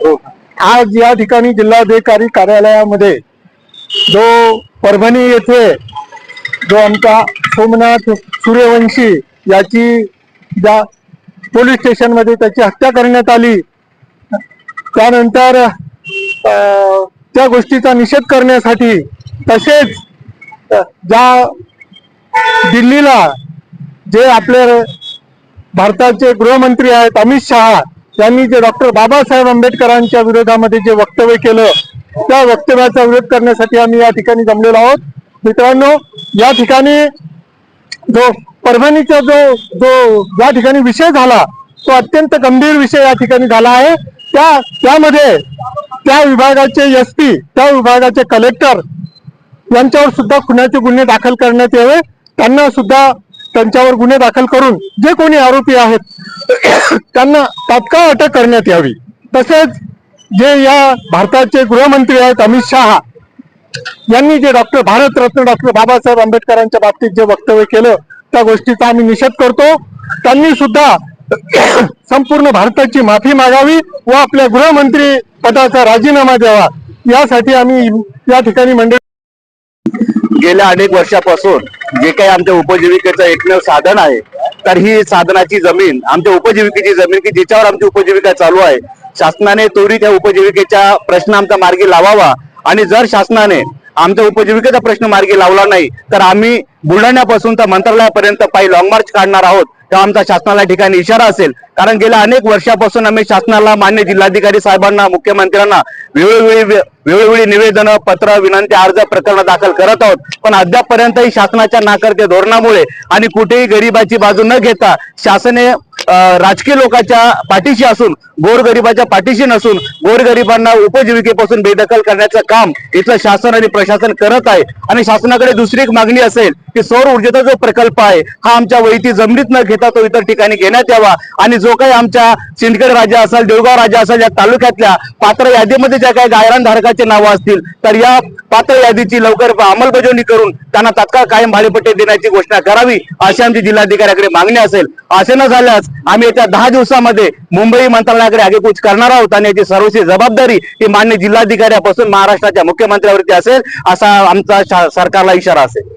आज या ठिकाणी जिल्हाधिकारी कार्यालयामध्ये जो परभणी येथे जो आमचा सोमनाथ सूर्यवंशी याची ज्या पोलीस स्टेशनमध्ये त्याची हत्या करण्यात आली त्यानंतर त्या गोष्टीचा निषेध करण्यासाठी तसेच ज्या दिल्लीला जे आपले भारताचे गृहमंत्री आहेत अमित शहा त्यांनी जे डॉक्टर बाबासाहेब आंबेडकरांच्या विरोधामध्ये जे वक्तव्य केलं त्या वक्तव्याचा विरोध करण्यासाठी आम्ही या ठिकाणी जमलेलो आहोत. मित्रांनो या ठिकाणी जो परभणीचा जो जो या ठिकाणी विषय झाला तो अत्यंत गंभीर विषय या ठिकाणी झाला आहे. त्या त्यामध्ये त्या विभागाचे एस पी त्या विभागाचे कलेक्टर यांच्यावर सुद्धा खुनाचे गुन्हे दाखल करण्यात यावे. त्यांना सुद्धा त्यांच्यावर गुन्हे दाखल करून जे कोणी आरोपी आहेत त्यांना तात्काळ अटक करण्यात यावी. तसेच जे या भारताचे गृहमंत्री आहेत अमित शहा यांनी जे डॉक्टर भारतरत्न डॉक्टर बाबासाहेब आंबेडकरांच्या बाबतीत जे वक्तव्य केलं त्या गोष्टीचा आम्ही निषेध करतो. त्यांनी सुद्धा संपूर्ण भारताची माफी मागावी व आपल्या गृहमंत्री पदाचा राजीनामा द्यावा. यासाठी आम्ही या ठिकाणी मंडळ गेल्या अनेक वर्षापासून जे काही आमच्या उपजीविकेचं एकमेव साधन आहे तर ही साधनाची जमीन आमच्या उपजीविकेची जमीन की जिच्यावर आमची उपजीविका चालू आहे. शासनाने त्वरित त्या उपजीविकेचा प्रश्न आमचा मार्गी लावावा. आणि जर शासनाने आमच्या उपजीविकेचा प्रश्न मार्गी लावला नाही तर आम्ही बुलढाण्यापासून तर मंत्रालयापर्यंत पायी लॉंग मार्च काढणार आहोत. तेव्हा आमचा शासनाला ठिकाणी इशारा असेल. कारण गेल्या अनेक वर्षापासून आम्ही शासनाला मान्य जिल्हाधिकारी साहेबांना मुख्यमंत्र्यांना वेळोवेळी वेळोवेळी निवेदन पत्र विनंती अर्ज प्रकरण दाखल करत आहोत. पण अद्यापपर्यंतही शासनाच्या नाकर्त्या धोरणामुळे आणि कुठेही गरिबाची बाजू न घेता शासने राजकीय लोकांच्या पाठीशी असून गोरगरिबाच्या पाठीशी नसून गोरगरिबांना उपजीविकेपासून बेदखल करण्याचं काम इथलं शासन आणि प्रशासन करत आहे. आणि शासनाकडे दुसरी एक मागणी असेल की सौर ऊर्जेचा जो प्रकल्प आहे हा आमच्या वैती जमिनीत न घेता तो इतर ठिकाणी घेण्यात यावा. आणि जो काही आमच्या सिंदखेड राजा असेल देवगाव राजा असेल या तालुक्यातल्या पात्र यादीमध्ये ज्या काही गायरान धारकाचे नावं असतील तर या पात्र यादीची लवकर अंमलबजावणी करून त्यांना तात्काळ कायम भाडेपट्टे देण्याची घोषणा करावी अशी आमची जिल्हाधिकाऱ्याकडे मागणी असेल. असे न झाल्यास आम्ही येत्या दहा दिवसामध्ये मुंबई मंत्रालयाकडे आगेकूच करणार आहोत आणि याची सर्वस्वी जबाबदारी ही मान्य जिल्हाधिकाऱ्यापासून महाराष्ट्राच्या मुख्यमंत्र्यावरती असेल असा आमचा सरकारला इशारा असेल.